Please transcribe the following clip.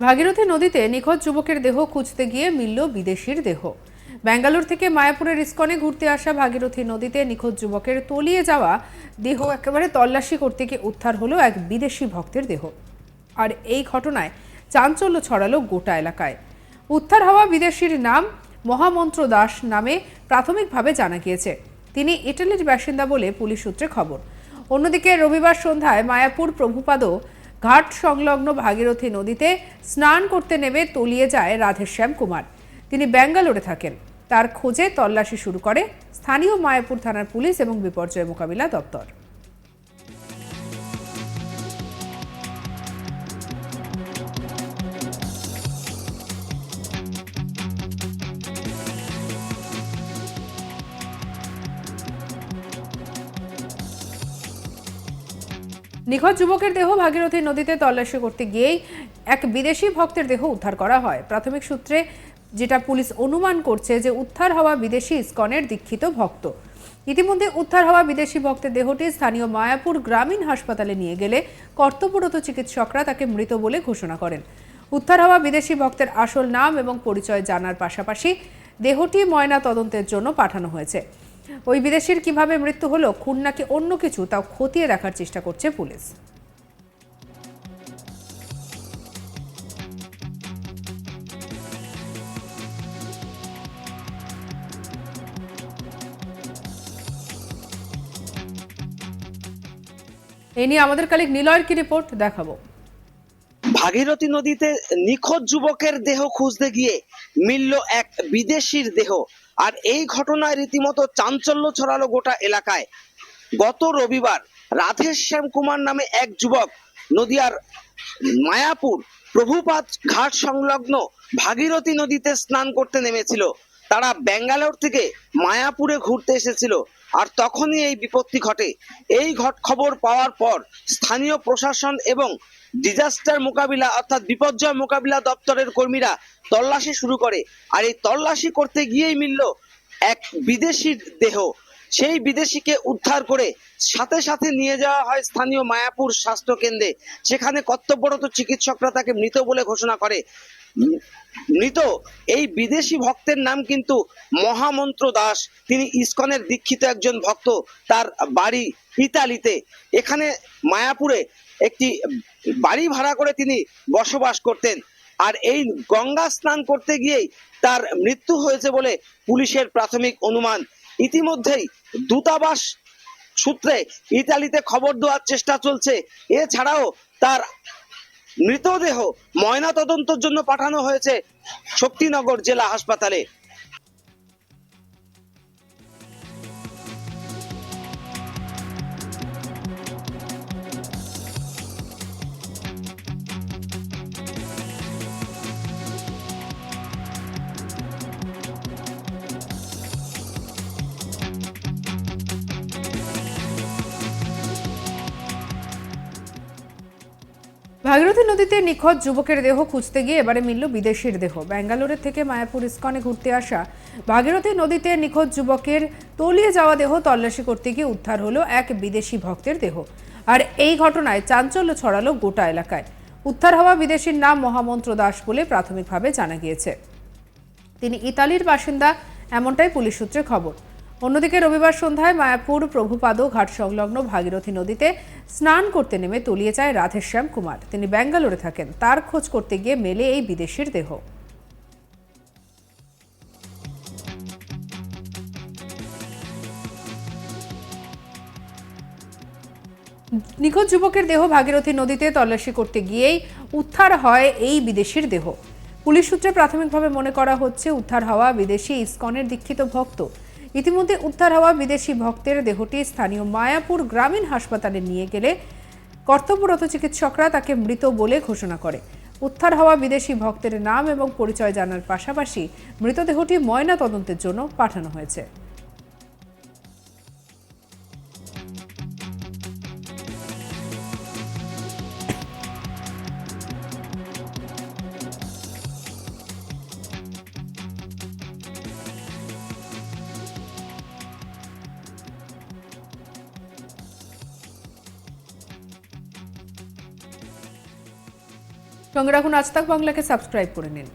ভাগীরথী নদীতে নিখোঁজ যুবকের দেহ খুঁজতে গিয়ে মিলল বিদেশির দেহ। ব্যাঙ্গালোর থেকে মায়াপুরের ইস্কনে ঘুরতে আসা ভাগীরথী নদীতে নিখোঁজ যুবকের তলিয়ে যাওয়া দেহ একেবারে তল্লাশি করতে গিয়ে উদ্ধার হলো এক বিদেশি ভক্তের দেহ। আর এই ঘটনায় চাঞ্চল্য ছড়ালো গোটা এলাকায়। উদ্ধার হওয়া বিদেশির নাম মহামন্ত্র দাস নামে প্রাথমিকভাবে জানা গিয়েছে। তিনি ইটালির বাসিন্দা বলে পুলিশ সূত্রে খবর। অন্যদিকে রবিবার সন্ধ্যায় মায়াপুর প্রভুপাদ ঘাট সংলগ্ন ভাগীরথী নদীতে স্নান করতে নেমে তলিয়ে যায় রাধেশ্যাম কুমার। তিনি ব্যাঙ্গালোরে থাকেন। তার খোঁজে তল্লাশি শুরু করে স্থানীয় মায়াপুর থানার পুলিশ এবং বিপর্যয় মোকাবিলা দপ্তর। নিখোঁজ যুবকের দেহ ভাগীরথী নদীতে তল্লাশি করতে গিয়েই এক বিদেশি ভক্তের দেহ উদ্ধার করা হয়। প্রাথমিক সূত্রে যেটা পুলিশ অনুমান করছে যে উদ্ধার হওয়া বিদেশি ইস্কনের দীক্ষিত ভক্ত। ইতিমধ্যে উদ্ধার হওয়া বিদেশি ভক্তের দেহটি স্থানীয় মায়াপুর গ্রামীণ হাসপাতালে নিয়ে গেলে কর্তব্যরত চিকিৎসকরা তাকে মৃত বলে ঘোষণা করেন। উদ্ধার হওয়া বিদেশি ভক্তের আসল নাম এবং পরিচয় জানার পাশাপাশি দেহটি ময়না তদন্তের জন্য পাঠানো হয়েছে। ওই বিদেশির কীভাবে মৃত্যু হলো, খুন নাকি অন্য কিছু, তাও খতিয়ে দেখার চেষ্টা করছে পুলিশ। এ নিয়ে আমাদের কালিক নিলয়ের কি রিপোর্ট দেখাবো? ভাগীরথী নদীতে নিখোঁজ যুবকের দেহ খুঁজতে গিয়ে মিলল এক বিদেশির দেহ। আর এই ঘটনায় রীতিমতো চাঞ্চল্য ছড়ালো গোটা এলাকায়। গত রবিবার রাধেশ শ্যাম কুমার নামে এক যুবক নদিয়ার মায়াপুর প্রভুপাত ঘাট সংলগ্ন ভাগীরথী নদীতে স্নান করতে নেমেছিল। তারা ব্যাঙ্গালোর থেকে মায়াপুরে ঘুরতে এসেছিল। আর তখনই এই বিপত্তি ঘটে। এই ঘট খবর পাওয়ার পর স্থানীয় প্রশাসন এবং ডিজাস্টার মোকাবিলা অর্থাৎ বিপর্যয় মোকাবিলা দপ্তরের কর্মীরা তল্লাশি শুরু করে। আর এই তল্লাশি করতে গিয়েই মিলল এক বিদেশির দেহ। সেই বিদেশিকে উদ্ধার করে সাথে সাথে নিয়ে যাওয়া হয় স্থানীয় মায়াপুর স্বাস্থ্য কেন্দ্রে সেখানে কর্তব্যরত চিকিৎসকরা তাকে মৃত বলে ঘোষণা করে। মৃত এই বিদেশি ভক্তের নাম কিন্তু মহামন্ত্র দাস। তিনি ইস্কনের দীক্ষিত একজন ভক্ত, তার বাড়ি ইতালিতে। এখানে মায়াপুরে একটি বাড়ি ভাড়া করে তিনি বসবাস করতেন। আর এই গঙ্গা স্নান করতে গিয়েই তার মৃত্যু হয়েছে বলে পুলিশের প্রাথমিক অনুমান। ইতিমধ্যেই দূতাবাস সূত্রে ইতালিতে খবর দেওয়ার চেষ্টা চলছে। এছাড়াও তার মৃতদেহ ময়না তদন্তের জন্য পাঠানো হয়েছে শক্তিনগর জেলা হাসপাতালে। ভাগীরথী নদীতে নিখোঁজ যুবকের দেহ খুঁজতে গিয়ে এবারে মিলল বিদেশির দেহ। ব্যাঙ্গালোরের থেকে মায়াপুর ইস্কনে ঘুরতে আসা ভাগীরথী নদীতে নিখোঁজ যুবকের তলিয়ে যাওয়া দেহ তল্লাশি করতে গিয়ে উদ্ধার হলো এক বিদেশি ভক্তের দেহ। আর এই ঘটনায় চাঞ্চল্য ছড়ালো গোটা এলাকায়। উদ্ধার হওয়া বিদেশির নাম মহামন্ত্র দাস বলে প্রাথমিকভাবে জানা গিয়েছে। তিনি ইতালির বাসিন্দা, এমনটাই পুলিশ সূত্রে খবর। অন্যদিকে রবিবার সন্ধ্যায় মায়াপুর প্রভুপাদ ঘাট সংলগ্ন ভাগীরথী নদীতে স্নান করতে নেমে তলিয়ে যায় রাধেশ্যাম কুমার। তিনি ব্যাঙ্গালোরে থাকেন। তার খোঁজ করতে গিয়ে মেলে এই বিদেশির দেহ। নিখোঁজ যুবকের দেহ ভাগীরথী নদীতে তল্লাশি করতে গিয়েই উদ্ধার হয় এই বিদেশির দেহ। পুলিশ সূত্রে প্রাথমিকভাবে মনে করা হচ্ছে, উদ্ধার হওয়া বিদেশি ইস্কনের দীক্ষিত ভক্ত। ইতিমধ্যে উদ্ধার হওয়া বিদেশি ভক্তের দেহটি স্থানীয় মায়াপুর গ্রামীণ হাসপাতালে নিয়ে গেলে কর্তব্যরত চিকিৎসকরা তাকে মৃত বলে ঘোষণা করে। উদ্ধার হওয়া বিদেশি ভক্তের নাম এবং পরিচয় জানার পাশাপাশি মৃতদেহটি ময়না তদন্তের জন্য পাঠানো হয়েছে। সঙ্গে রাখুন। আজ তাক বাংলাকে সাবস্ক্রাইব করে নিন।